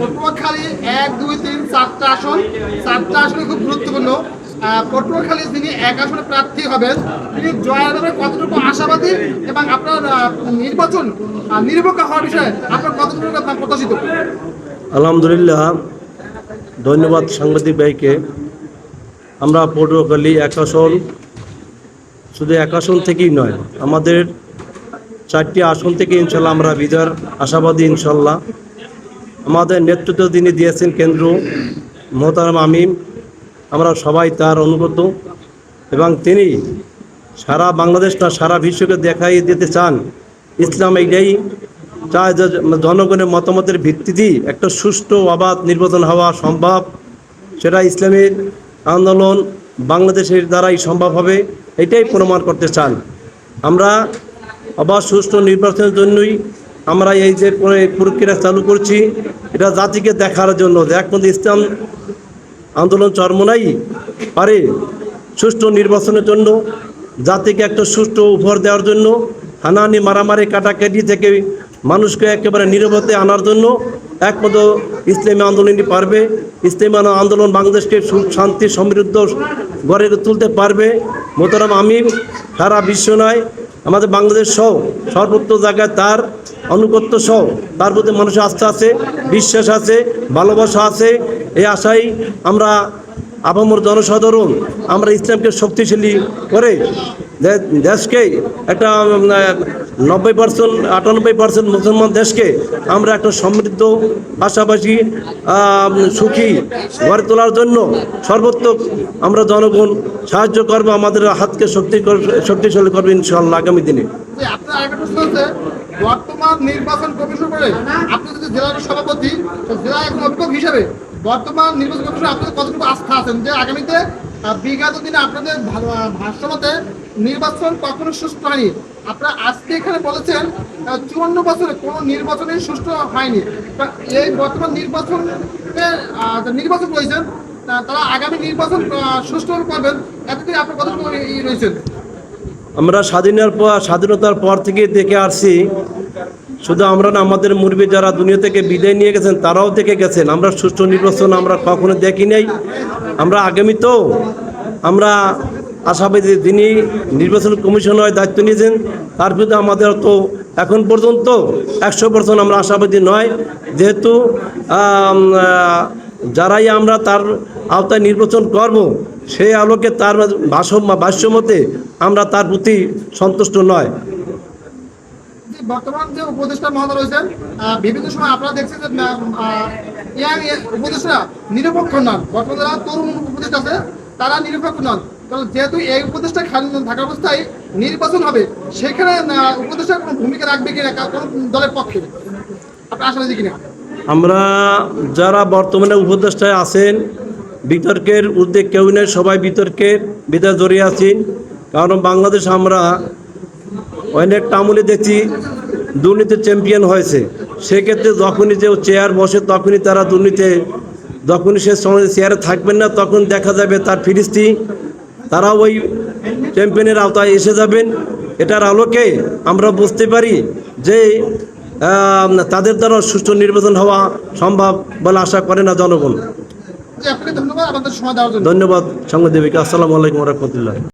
পটুয়াখালী এক দুই তিন চারটা আসন। চারটা আসনে খুব গুরুত্বপূর্ণ। পটুয়াখালী যিনি এক আসনে প্রার্থী হবেন তিনি জয়ের ব্যাপারে কতটুকু আশাবাদী এবং আপনার নির্বাচন আহ, হওয়ার বিষয়ে আপনার কতটুকু আপনার প্রত্যাশিত? আলহামদুলিল্লাহ ধন্যবাদ সাংবাদিক ভাইকে। আমরা পটুয়াখালী এক আসন শুধু এক আসন থেকেই নয় আমাদের চারটি আসন থেকে ইনশাল্লাহ আমরা বিজয়ের আশাবাদী ইনশাল্লাহ। আমাদের নেতৃত্ব যিনি দিয়েছেন কেন্দ্র, মোহতারাম আমিম আমরা সবাই তার অনুগত এবং তিনি সারা বাংলাদেশ না সারা বিশ্বকে দেখাই দিতে চান। ইসলাম এইটাই চায় যে জনগণের মতামতের ভিত্তিতেই একটা সুষ্ঠু অবাধ নির্বাচন হওয়া সম্ভব। সেটা ইসলামের আন্দোলন বাংলাদেশের দ্বারাই সম্ভব হবে, এটাই প্রমাণ করতে চান। আমরা অবাধ সুষ্ঠু নির্বাচনের জন্যই আমরা এই যে প্রক্রিয়া চালু করছি, এটা জাতিকে দেখার জন্য যে ইসলাম আন্দোলন চরমনাই পারে সুষ্ঠু নির্বাচনের জন্য, জাতিকে একটা সুষ্ঠু উপহার দেওয়ার জন্য, হানাহানি মারামারি কাটাকাটি থেকে মানুষকে একেবারে নিরবতে আনার জন্য একমাত্র ইসলামী আন্দোলনই পারবে। ইসলামী আন্দোলন বাংলাদেশকে শান্তি, সমৃদ্ধ গড়ে তুলতে পারবে। মোতারাম আমি সারা বিশ্ব নয়, আমাদের বাংলাদেশ সহ সর্বত্র জায়গায় তার আনুগত্য সহ তার প্রতি মানুষের আস্থা আছে বিশ্বাস আছে ভালোবাসা আছে। এই আশাই আমরা আপামর জনসাধারণ, আমরা ইসলামকে শক্তিশালী করে দেশকে একটা নব্বই পার্সেন্ট আটানব্বই পার্সেন্ট মুসলমান দেশকে আমরা একটা সমৃদ্ধ, পাশাপাশি সুখী গড়ে তোলার জন্য সর্বোত্তক আমরা জনগণ সাহায্য করব, আমাদের হাতকে শক্তি শক্তিশালী করব ইনশাল্লাহ আগামী দিনে। বর্তমান নির্বাচন কমিশন করে আপনি যদি জেলার সভাপতি জেলা অভিভাবক হিসাবে বর্তমান নির্বাচন কমিশন আপনাদের কতটুকু আস্থা আছেন? যে আগামীতে বিগত দিনে আপনাদের ভাষ্যমতে নির্বাচন কখনো সুষ্ঠু হয়নি। আপনারা আজকে এখানে বলেছেন চুয়ান্ন বছরে কোনো নির্বাচনই সুষ্ঠু হয়নি। এই বর্তমান নির্বাচনে নির্বাচন রয়েছেন তারা আগামী নির্বাচন সুষ্ঠুভাবে করবেন। এতদিন আপনার কতটুকু রয়েছেন? আমরা স্বাধীনের পর, স্বাধীনতার পর থেকে দেখে আসছি শুধু আমরা না, আমাদের মুরবি যারা দুনিয়া থেকে বিদায় নিয়ে গেছেন, তারাও দেখে গেছেন। আমরা সুষ্ঠু নির্বাচন আমরা কখনো দেখি নাই। আমরা আগামী তো আমরা আশাবাদী যিনি নির্বাচন কমিশনের দায়িত্ব নিয়েছেন, তার বিরুদ্ধে আমাদের তো এখন পর্যন্ত একশো পার্সেন্ট আমরা আশাবাদী নয়। যেহেতু যারাই আমরা তার আওতায় নির্বাচন করব, সেই আলোকে তার ভাষ্য ভাষ্য মতে আমরা তার প্রতি সন্তুষ্ট নয়। বর্তমান যে উপদেষ্টা মহোদয় রয়েছেন বিভিন্ন সময় আপনারা দেখছেন যে ইয়াং উপদেষ্টা নিরপেক্ষ নন। বর্তমানে যারা তরুণ উপদেষ্টা আছে, তারা নিরপেক্ষ নন। কারণ যেহেতু এই উপদেষ্টা খালি থাকা অবস্থায় নির্বাচন হবে, সেখানে উপদেষ্টা কোনো ভূমিকা রাখবে কিনা কোনো দলের পক্ষে? আপনার আশাবাদী কিনা? আমরা যারা বর্তমানে উপদেষ্টায় আছেন, বিতর্কের ঊর্ধ্বে কেউ নেই, সবাই বিতর্কের ভিতরে জড়িয়ে আছেন কারণ বাংলাদেশ আমরা অনেক আমলে দেখছি দুর্নীতি চ্যাম্পিয়ন হয়েছে। সেক্ষেত্রে যখনই যে চেয়ার বসে তখনই তারা দুর্নীতি যখনই সে সময় চেয়ারে থাকবেন না তখন দেখা যাবে তার ফিরিস্তি তারা ওই চ্যাম্পিয়নের আওতায় এসে যাবেন। এটার আলোকে আমরা বুঝতে পারি যে তাদের দ্বারা সুষ্ঠু নির্বাচন হওয়া সম্ভব বলে আশা করে না জনগণ। ধন্যবাদ। আমাদের সময় দেওয়ার জন্য। ধন্যবাদ সংবাদ দেবীকে আসসালামু আলাইকুম রহমতুল্লাহ।